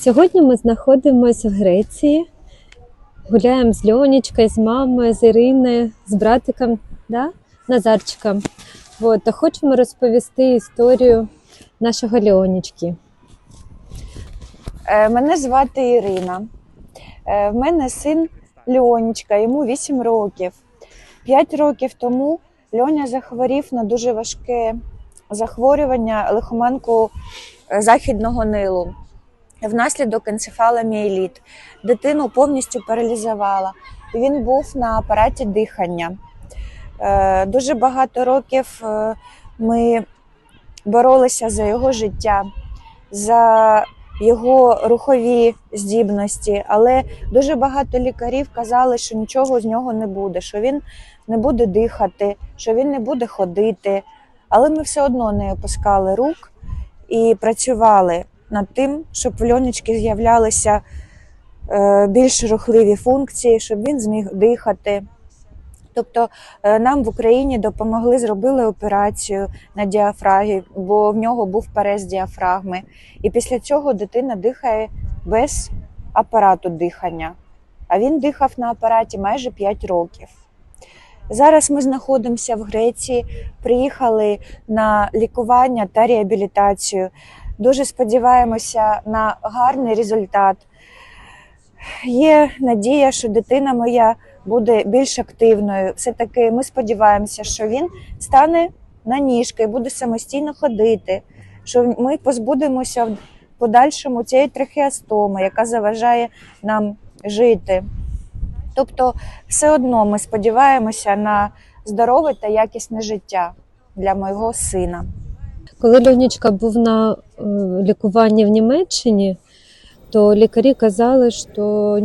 Сьогодні ми знаходимося в Греції, гуляємо з Льонічкою, з мамою, з Іриною, з братиком, да? Назарчиком. От, та хочемо розповісти історію нашого Льонічки. Е, Мене звати Ірина. Е, В мене син Льонечка, йому 8 років. 5 років тому Льоня захворів на дуже важке захворювання лихоманку е, західного нилу. Внаслідок енцефаломіеліт. Дитину повністю паралізувала. Він був на апараті дихання. Е, Дуже багато років е, ми боролися за його життя, за його рухові здібності, але дуже багато лікарів казали, що нічого з нього не буде, що він не буде дихати, що він не буде ходити. Але ми все одно не опускали рук і працювали над тим, щоб в льонечки з'являлися е, більш рухливі функції, щоб він зміг дихати. Тобто е, нам в Україні допомогли, зробили операцію на діафрагі, бо в нього був перез діафрагми. І після цього дитина дихає без апарату дихання. А він дихав на апараті майже 5 років. Зараз ми знаходимося в Греції, приїхали на лікування та реабілітацію. Дуже сподіваємося на гарний результат. Є надія, що дитина моя буде більш активною. Все-таки ми сподіваємося, що він стане на ніжки, буде самостійно ходити, що ми позбудемося в подальшому цієї трахеостоми, яка заважає нам жити. Тобто, все одно ми сподіваємося на здорове та якісне життя для мого сина. Коли Льонічка був на е, лікуванні в Німеччині, то лікарі казали, що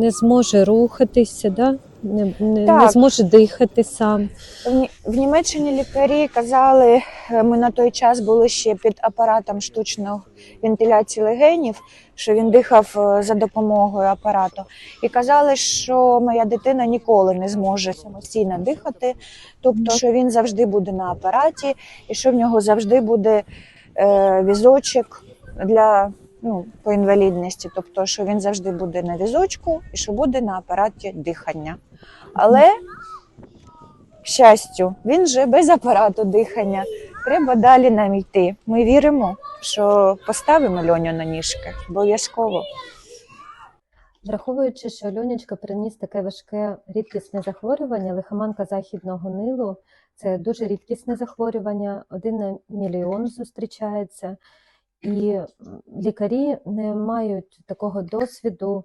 не зможе рухатися, да? Не, не, не зможе дихати сам. В В Німеччині лікарі казали, е, ми на той час були ще під апаратом штучної вентиляції легенів, що він дихав е, за допомогою апарату. І казали, що моя дитина ніколи не зможе самостійно дихати, тобто що він завжди буде на апараті, і що в нього завжди буде е, візочок для ну, по інвалідності, тобто що він завжди буде на візочку і що буде на апараті дихання. Але к щастю, він же без апарату дихання. Треба далі нам йти. Ми віримо, що поставимо Льоню на ніжки обов'язково. Враховуючи, що Льонечка приніс таке важке рідкісне захворювання, лихоманка західного нилу, це дуже рідкісне захворювання, один на мільйон зустрічається, і лікарі не мають такого досвіду,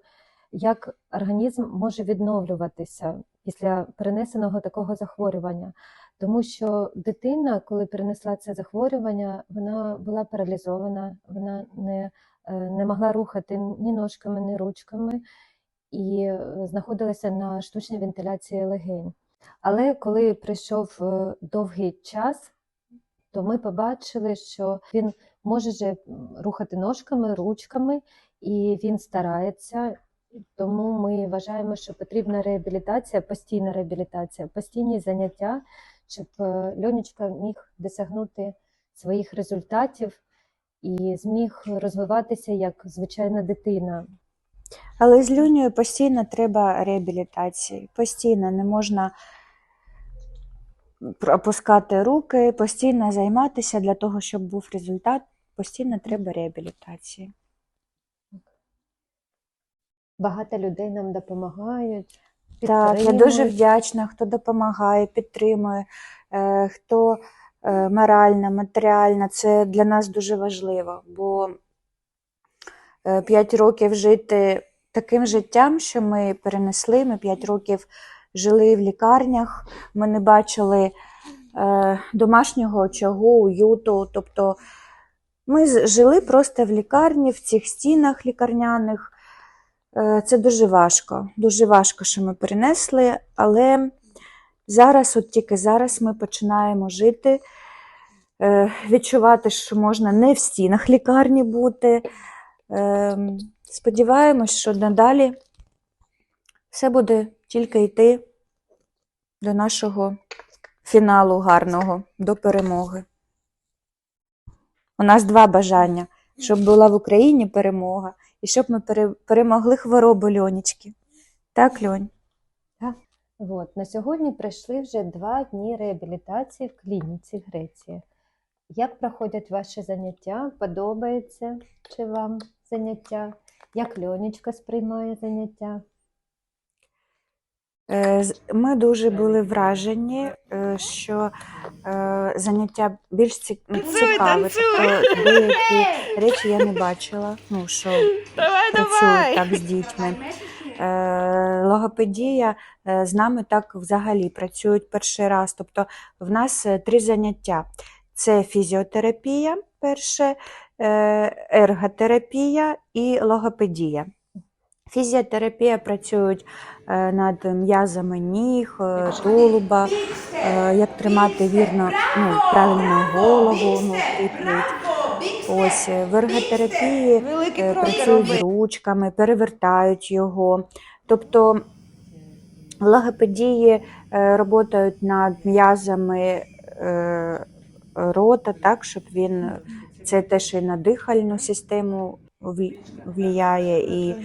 як організм може відновлюватися після перенесеного такого захворювання. Тому що дитина, коли перенесла це захворювання, вона була паралізована, вона не е, не могла рухати ні ножками, ні ручками і е, знаходилася на штучній вентиляції легень. Але коли прийшов е, довгий час, то ми побачили, що він може же рухати ножками, ручками, і він старається. Тому ми вважаємо, що потрібна реабілітація, постійна реабілітація, постійні заняття, щоб е, Льонечка міг досягнути своїх результатів і зміг розвиватися як звичайна дитина. Але з Льонею постійно треба реабілітації. Постійно не можна опускати руки, постійно займатися для того, щоб був результат. Постійно треба реабілітації. Багато людей нам допомагають. Так, я дуже вдячна, хто допомагає, підтримує, е, хто е, морально, матеріально. Це для нас дуже важливо, бо 5 років жити таким життям, що ми перенесли. Ми 5 років жили в лікарнях, ми не бачили е, домашнього очагу, уюту. Тобто ми жили просто в лікарні, в цих стінах лікарняних. Е, Це дуже важко. Дуже важко, що ми перенесли, але зараз, от тільки зараз, ми починаємо жити, е, відчувати, що можна не в стінах лікарні бути. Ем, Сподіваємось, що надалі все буде тільки йти до нашого фіналу гарного, до перемоги. У нас два бажання: щоб була в Україні перемога і щоб ми перемогли хворобу Льонечки. Так, Льонь? От, на сьогодні пройшли вже два дні реабілітації в клініці Греції. Як проходять ваші заняття? Подобається чи вам заняття? Як Льонечка сприймає заняття? Е, Ми дуже були вражені, е, що е, заняття більш ці- цікаве. Тобто деякі речі я не бачила, ну, що Давай, працюють так з дітьми. Логопедія з нами так взагалі працюють перший раз. Тобто в нас три заняття: це фізіотерапія, перше, ерготерапія і логопедія. Фізіотерапія працюють е, над м'язами ніг, е, тулуба, е, як тримати вірно, ну, правильно голову, ну. Ось в ерготерапії працюють ручками, перевертають його. Тобто логопедії працюють над м'язами рота, так, щоб він це теж і на дихальну систему влияє. І,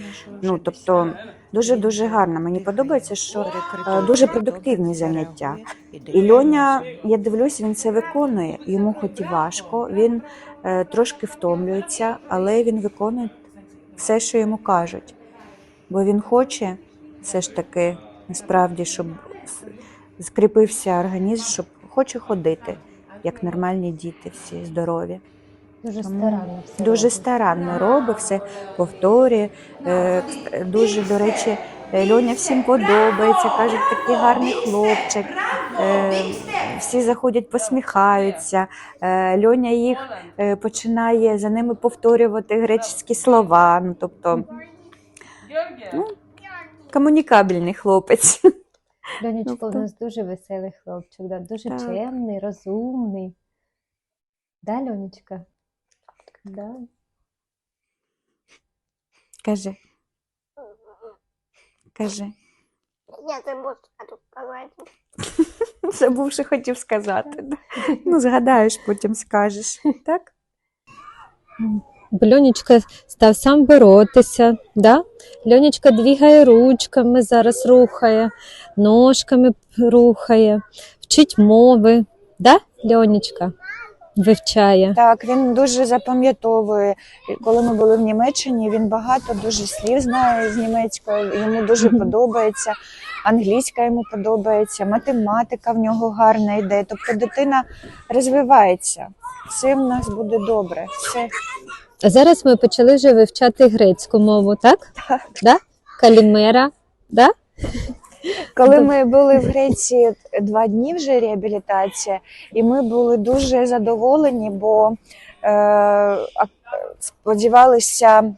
ну, тобто, дуже дуже гарно. Мені подобається, що е, дуже продуктивні заняття. І Льоня, я дивлюсь, він це виконує. Йому хоч і важко, він е, трошки втомлюється, але він виконує все, що йому кажуть. Бо він хоче все ж таки, насправді, щоб скріпився організм, щоб хоче ходити, як нормальні діти, всі здорові. Дуже старанно все Дуже робить. старанно робить, все повторює. Е, Дуже, до речі, е, Льоня всім подобається, кажуть, такий гарний хлопчик. Е, Всі заходять, посміхаються. Льоня їх починає за ними повторювати греческі слова. Ну, тобто, ну, комунікабельний хлопець. Льонечка у Тобто- нас дуже веселий хлопчик, да? дуже чемний, розумний. Да, Льонечка? Да. Кажи. Кажи. Я забув спочатку сказати. Забув, що хотів сказати. да. Ну, згадаєш, потім скажеш. Так? Бо Льонечка став сам боротися, да? Льонечка двігає ручками, зараз рухає, ножками рухає, вчить мови, да, Льонечка? Вивчає. Так, він дуже запам'ятовує. Коли ми були в Німеччині, він багато дуже слів знає з німецької. Йому дуже подобається. Англійська йому подобається, математика в нього гарна йде. Тобто дитина розвивається. Все в нас буде добре. Все А зараз ми почали вже вивчати грецьку мову, так? Так. Да? Калімера, да? Коли ми були в Греції два дні вже реабілітація, і ми були дуже задоволені, бо е, сподівалися.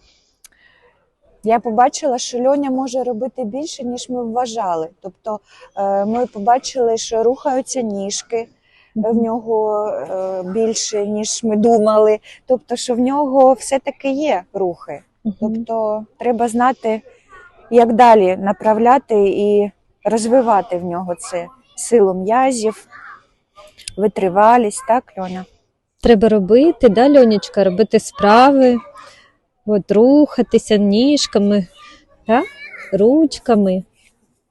Я побачила, що Льоня може робити більше, ніж ми вважали. Тобто е, ми побачили, що рухаються ніжки в нього е, більше, ніж ми думали. Тобто, що в нього все-таки є рухи. Тобто треба знати, як далі направляти і розвивати в нього це силу м'язів, витривалість, так, Льоня? Треба робити, да, Льонечка, робити справи, от, рухатися ніжками, да? ручками.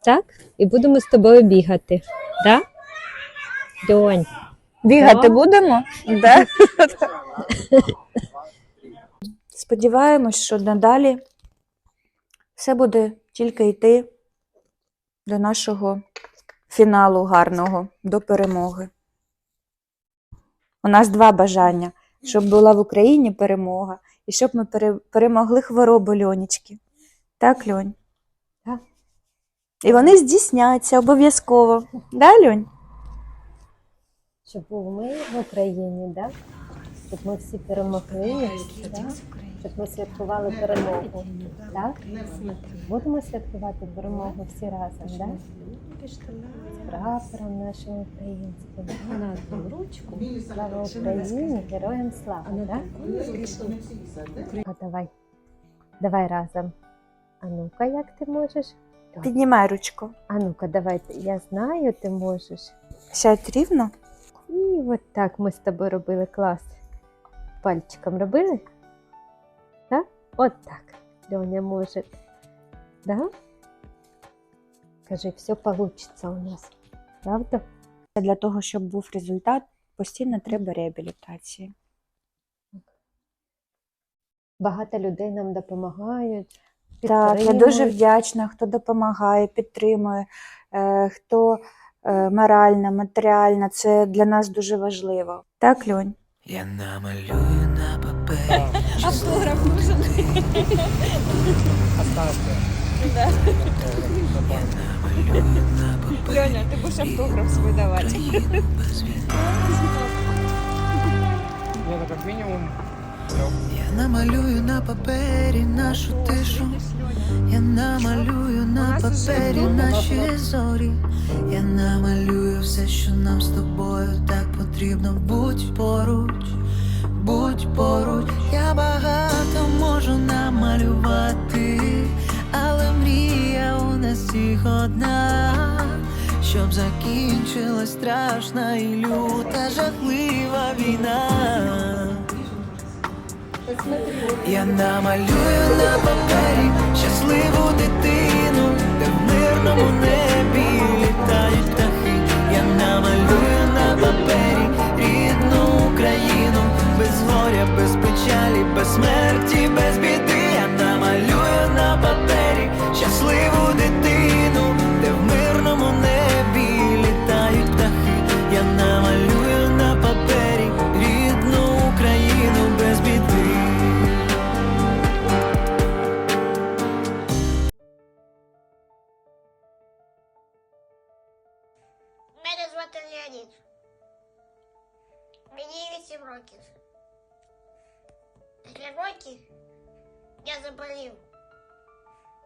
Так? І будемо з тобою бігати. Да? Льонь. Бігати Так. будемо? Да? Сподіваємось, що надалі все буде тільки йти до нашого фіналу гарного, до перемоги. У нас два бажання: щоб була в Україні перемога і щоб ми перемогли хворобу Льонечки. Так, Льонь? Так. І вони здійсняться обов'язково. Да, Льонь? Щоб був ми в Україні, да? щоб ми всі перемогли, да? Щоб ми святкували перемогу. Так? Будемо святкувати перемогу всі разом, да? з прапором нашим українським. ручку. Слава Україні, героям слава. Да? А давай. Давай разом. А ну-ка, як ти можеш? Піднімай ручку. А ну-ка, давай. Я знаю, ти можеш. Сядь рівно. І от так ми з тобою робили клас. Пальчиком робили? От так Льоня може. Да? Кажи, все получится у нас. Правда? Для того, щоб був результат, постійно треба реабілітації. Багато людей нам допомагають. Так, я дуже вдячна, хто допомагає, підтримує, е, хто е, морально, матеріально. Це для нас дуже важливо. Так, Льонь? Я намалюю на Автограф нужен. Льоня, ти будеш автограф свій давати. Не, ну как минимум Я намалюю на папері нашу тишу. Я намалюю на папері наші зорі. Я намалюю все, що нам з тобою так потрібно. Будь поруч, будь поруч. Я багато можу намалювати, але мрія у нас всіх одна. Щоб закінчилась страшна і люта жахлива війна. Я намалюю на папері щасливу дитину, де в мирному небі без печалі, без смерті, без біди. Роки я заболів.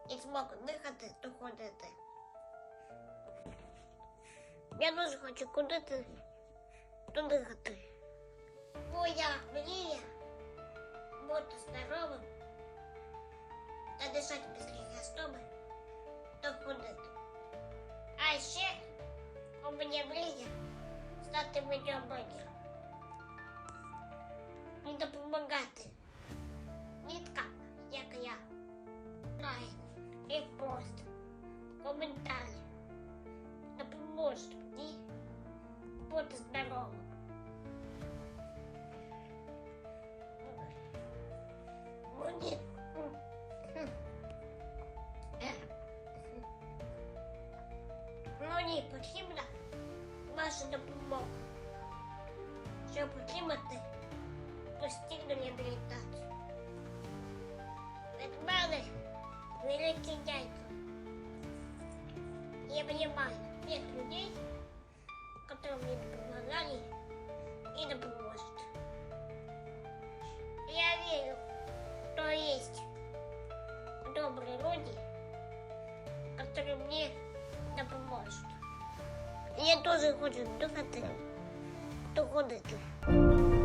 І змог дихати та ходити. Я дуже хочу ходити та дихати. Моя мрія бути здоровим та дишати без лігостоми та ходити. А ще у мене мрія стати відеоблогером. І допомагати діткам, як я. Лайк, репост, коментарі. Допоможуть мені бути здоровим. Мені Мені потрібна ваша допомога, щоб отримати постійну реабілітацію. Великий великие. Я понимаю тех людей, которые мне помогали и допомогут. Я верю, что есть добрые люди, которые мне да поможет. Я тоже хочу, кто хотел, кто ходит.